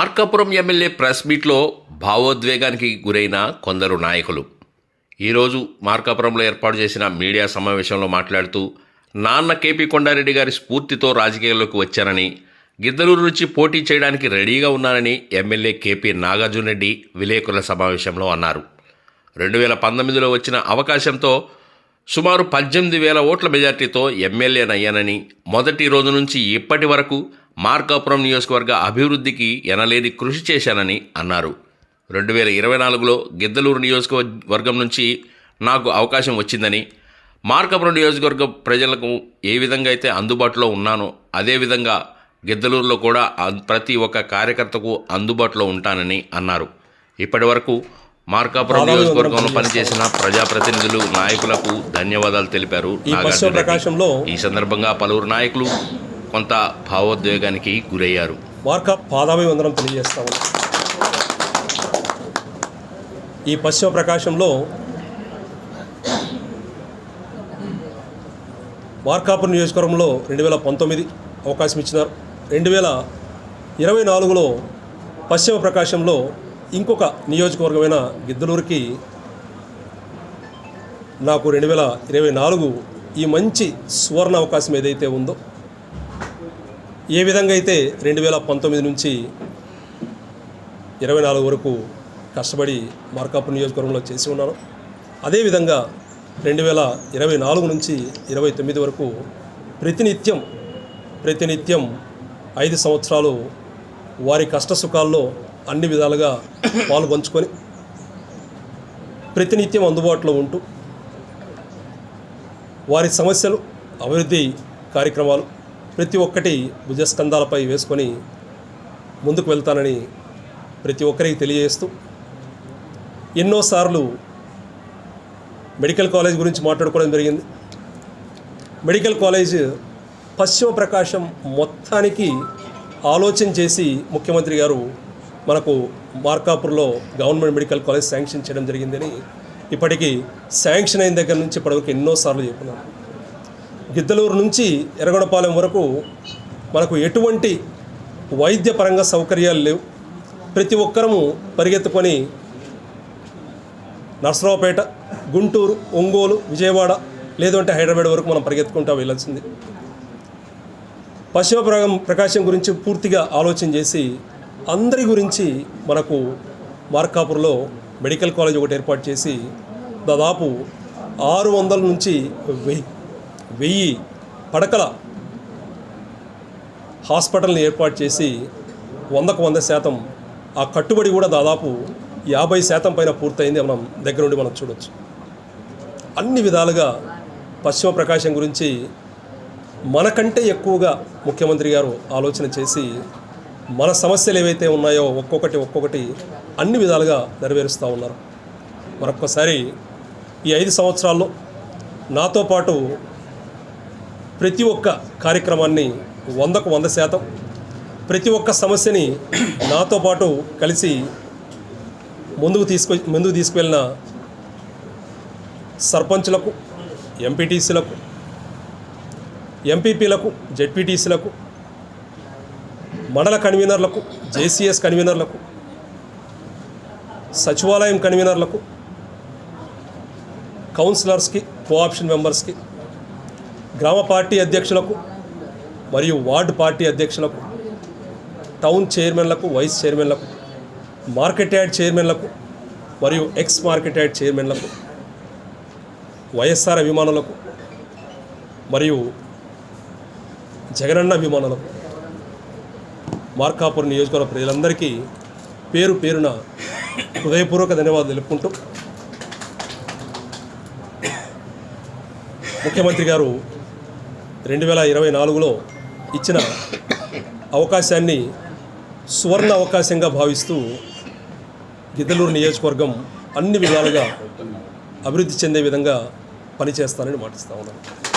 Markapuram MLA press మీట్లో భావోద్వేగానికి గురైన కొందరు నాయకులు. ఈరోజు మార్కాపురంలో ఏర్పాటు చేసిన మీడియా సమావేశంలో మాట్లాడుతూ నాన్న కేపీ కొండారెడ్డి గారి స్ఫూర్తితో రాజకీయాల్లోకి వచ్చానని గిద్దలూరు నుంచి పోటీ చేయడానికి రెడీగా ఉన్నానని ఎమ్మెల్యే కేపీ నాగార్జున రెడ్డి విలేకరుల సమావేశంలో అన్నారు. రెండు వేల పంతొమ్మిదిలో వచ్చిన అవకాశంతో సుమారు పద్దెనిమిది వేల ఓట్ల మెజార్టీతో ఎమ్మెల్యేనయ్యానని మొదటి రోజు నుంచి ఇప్పటి వరకు మార్కాపురం నియోజకవర్గ అభివృద్ధికి ఎనలేని కృషి చేశానని అన్నారు. రెండు వేల ఇరవై నాలుగులో గిద్దలూరు నియోజకవర్గం నుంచి నాకు అవకాశం వచ్చిందని మార్కాపురం నియోజకవర్గ ప్రజలకు ఏ విధంగా అయితే అందుబాటులో ఉన్నానో అదేవిధంగా గిద్దలూరులో కూడా ప్రతి ఒక్క కార్యకర్తకు అందుబాటులో ఉంటానని అన్నారు. ఇప్పటి వరకు మార్కాపురం నియోజకవర్గంలో పనిచేసిన ప్రజాప్రతినిధులు నాయకులకు ధన్యవాదాలు తెలిపారు ఈ సందర్భంగా పలువురు నాయకులు కొంత భావోద్వేగానికి గురయ్యారు. మార్క పాదాభివందనం వందనం తెలియజేస్తాము. ఈ పశ్చిమ ప్రకాశంలో మార్కాపురం నియోజకవర్గంలో రెండు వేల పంతొమ్మిది అవకాశం ఇచ్చినారు. రెండు వేల ఇరవై నాలుగులో పశ్చిమ ప్రకాశంలో ఇంకొక నియోజకవర్గమైన గిద్దలూరుకి నాకు రెండు వేల ఇరవై నాలుగు ఈ మంచి సువర్ణ అవకాశం ఏదైతే ఉందో ఏ విధంగా అయితే రెండు వేల పంతొమ్మిది నుంచి ఇరవై నాలుగు వరకు కష్టపడి మార్కాపురం నియోజకవర్గంలో చేసి ఉన్నాను అదేవిధంగా రెండు వేల ఇరవై నాలుగు నుంచి ఇరవై తొమ్మిది వరకు ప్రతినిత్యం ప్రతినిత్యం ఐదు సంవత్సరాలు వారి కష్ట సుఖాల్లో అన్ని విధాలుగా పాలు పంచుకొని ప్రతినిత్యం అందుబాటులో ఉంటూ వారి సమస్యలు అభివృద్ధి కార్యక్రమాలు ప్రతి ఒక్కటి భుజస్కంధాలపై వేసుకొని ముందుకు వెళ్తానని ప్రతి ఒక్కరికి తెలియజేస్తూ ఎన్నోసార్లు మెడికల్ కాలేజ్ గురించి మాట్లాడుకోవడం జరిగింది. మెడికల్ కాలేజ్ పశ్చిమ ప్రకాశం మొత్తానికి ఆలోచన చేసి ముఖ్యమంత్రి గారు మనకు మార్కాపూర్లో గవర్నమెంట్ మెడికల్ కాలేజ్ శాంక్షన్ చేయడం జరిగిందని ఇప్పటికీ శాంక్షన్ అయిన దగ్గర నుంచి ఇప్పటివరకు ఎన్నోసార్లు చెప్పినాను గిద్దలూరు నుంచి ఎర్రగొడపాలెం వరకు మనకు ఎటువంటి వైద్యపరంగా సౌకర్యాలు లేవు. ప్రతి ఒక్కరము పరిగెత్తుకొని నర్సరావుపేట గుంటూరు ఒంగోలు విజయవాడ లేదంటే హైదరాబాద్ వరకు మనం పరిగెత్తుకుంటా వెళ్ళాల్సింది. పశ్చిమ ప్రగం ప్రకాశం గురించి పూర్తిగా ఆలోచన చేసి అందరి గురించి మనకు మార్కాపూర్లో మెడికల్ కాలేజ్ ఒకటి ఏర్పాటు చేసి దాదాపు ఆరు వందల నుంచి వెయ్యి వెయ్యి పడకల హాస్పిటల్ని ఏర్పాటు చేసి వందకు వంద శాతం ఆ కట్టుబడి కూడా దాదాపు యాభై శాతం పైన పూర్తయింది మనం దగ్గర నుండి మనం చూడొచ్చు. అన్ని విధాలుగా పశ్చిమ ప్రకాశం గురించి మనకంటే ఎక్కువగా ముఖ్యమంత్రి గారు ఆలోచన చేసి మన సమస్యలు ఏవైతే ఉన్నాయో ఒక్కొక్కటి ఒక్కొక్కటి అన్ని విధాలుగా నెరవేరుస్తూ ఉన్నారు. మరొక్కసారి ఈ ఐదు సంవత్సరాల్లో నాతో పాటు ప్రతి ఒక్క కార్యక్రమాన్ని వందకు వంద శాతం ప్రతి ఒక్క సమస్యని నాతో పాటు కలిసి ముందుకు తీసుకు ముందుకు తీసుకువెళ్ళిన సర్పంచులకు ఎంపీటీసీలకు ఎంపీపీలకు జెడ్పీటీసీలకు మండల కన్వీనర్లకు జేసీఎస్ కన్వీనర్లకు సచివాలయం కన్వీనర్లకు కౌన్సిలర్స్కి కోఆప్షన్ మెంబర్స్కి గ్రామ పార్టీ అధ్యక్షులకు మరియు వార్డు పార్టీ అధ్యక్షులకు టౌన్ చైర్మన్లకు వైస్ చైర్మన్లకు మార్కెట్ యార్డ్ చైర్మన్లకు మరియు ఎక్స్ మార్కెట్ యార్డ్ చైర్మన్లకు వైఎస్ఆర్ అభిమానులకు మరియు జగనన్న అభిమానులకు మార్కాపురం నియోజకవర్గ ప్రజలందరికీ పేరు పేరున హృదయపూర్వక ధన్యవాదాలు తెలుపుకుంటూ ముఖ్యమంత్రి గారు రెండు వేల ఇరవై నాలుగులో ఇచ్చిన అవకాశాన్ని సువర్ణ అవకాశంగా భావిస్తూ గిద్దలూరు నియోజకవర్గం అన్ని విధాలుగా అభివృద్ధి చెందే విధంగా పనిచేస్తానని మాటిస్తా ఉన్నాను.